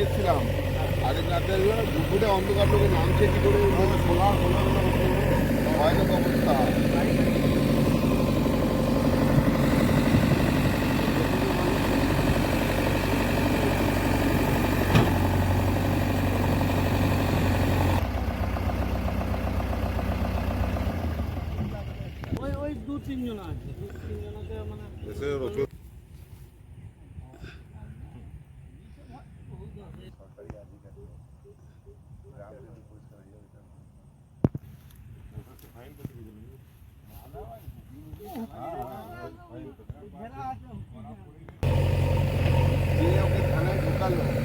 এসেছিলাম। আরেক রাতে দুপুরে অন্ধকার লোকে নামছে কি করে সোনা সোনা ভয়ানক অবস্থা। ওই ওই দু তিনজন আছে। দু তিনজনকে মানে দিয়ে ওকে থানায় ঢুকালো দিয়ে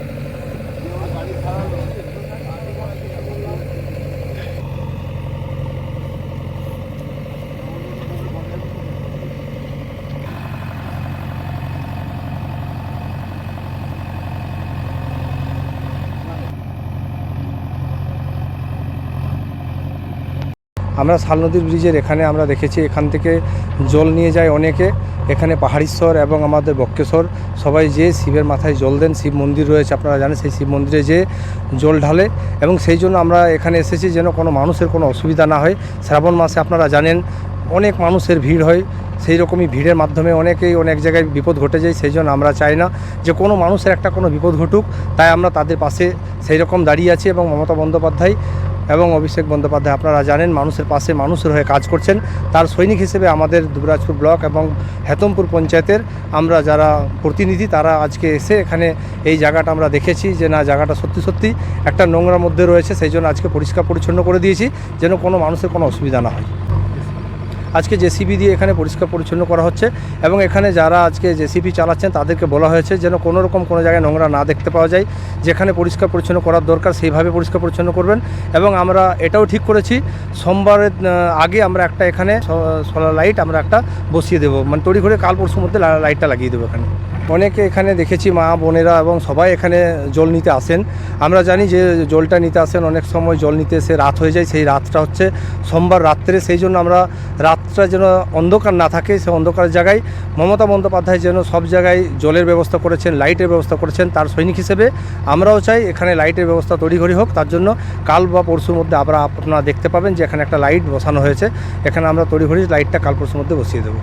আমরা শাল নদীর ব্রিজের এখানে আমরা দেখেছি, এখান থেকে জল নিয়ে যায় অনেকে। এখানে পাহাড়ীশ্বর এবং আমাদের বক্রেশ্বর সবাই যে শিবের মাথায় জল দেন। শিব মন্দির রয়েছে, আপনারা জানেন, সেই শিব মন্দিরে যে জল ঢালে এবং সেই জন্য আমরা এখানে এসেছি যেন কোনো মানুষের কোনো অসুবিধা না হয়। শ্রাবণ মাসে আপনারা জানেন, অনেক মানুষের ভিড় হয়। সেই রকমই ভিড়ের মাধ্যমে অনেকেই অনেক জায়গায় বিপদ ঘটে যায়, সেই জন্য আমরা চাই না যে কোনো মানুষের একটা কোনো বিপদ ঘটুক, তাই আমরা তাদের পাশে সেই রকম দাঁড়িয়ে আছি এবং মমতা বন্দ্যোপাধ্যায় এবং অভিষেক বন্দ্যোপাধ্যায়, আপনারা জানেন মানুষের পাশে মানুষের হয়ে কাজ করছেন। তার সৈনিক হিসেবে আমাদের দুবরাজপুর ব্লক এবং হেতমপুর পঞ্চায়েতের আমরা যারা প্রতিনিধি, তারা আজকে এসে এখানে এই জায়গাটা আমরা দেখেছি যে না, জায়গাটা সত্যি সত্যি একটা নোংরার মধ্যে রয়েছে, সেই জন্য আজকে পরিষ্কার পরিচ্ছন্ন করে দিয়েছি, যেন কোনো মানুষের কোনো অসুবিধা না হয়। আজকে জেসিবি দিয়ে এখানে পরিষ্কার পরিচ্ছন্ন করা হচ্ছে এবং এখানে যারা আজকে জেসিবি চালাচ্ছেন তাদেরকে বলা হয়েছে যেন কোনো রকম কোনো জায়গায় নোংরা না দেখতে পাওয়া যায়। যেখানে পরিষ্কার পরিচ্ছন্ন করার দরকার সেইভাবে পরিষ্কার পরিচ্ছন্ন করবেন এবং আমরা এটাও ঠিক করেছি, সোমবারের আগে আমরা একটা এখানে সোলার লাইট আমরা একটা বসিয়ে দেবো। মানে তড়ি করে কাল পরশুর মধ্যে লাইটটা লাগিয়ে দেবো এখানে। অনেকে এখানে দেখেছি মা বোনেরা এবং সবাই এখানে জল নিতে আসেন। আমরা জানি যে জলটা নিতে আসেন, অনেক সময় জল নিতে এসে রাত হয়ে যায়, সেই রাতটা হচ্ছে সোমবার রাত্রে। সেই জন্য আমরা রাতটা যেন অন্ধকার না থাকে, সে অন্ধকার জায়গায় মমতা বন্দ্যোপাধ্যায় যেন সব জায়গায় জলের ব্যবস্থা করেছেন, লাইটের ব্যবস্থা করেছেন, তার সৈনিক হিসেবে আমরাও চাই এখানে লাইটের ব্যবস্থা তড়িঘড়ি হোক। তার জন্য কাল বা পরশুর মধ্যে আবার আপনারা দেখতে পাবেন যে এখানে একটা লাইট বসানো হয়েছে। এখানে আমরা তড়িঘড়ি লাইটটা কাল পরশুর মধ্যে বসিয়ে দেবো।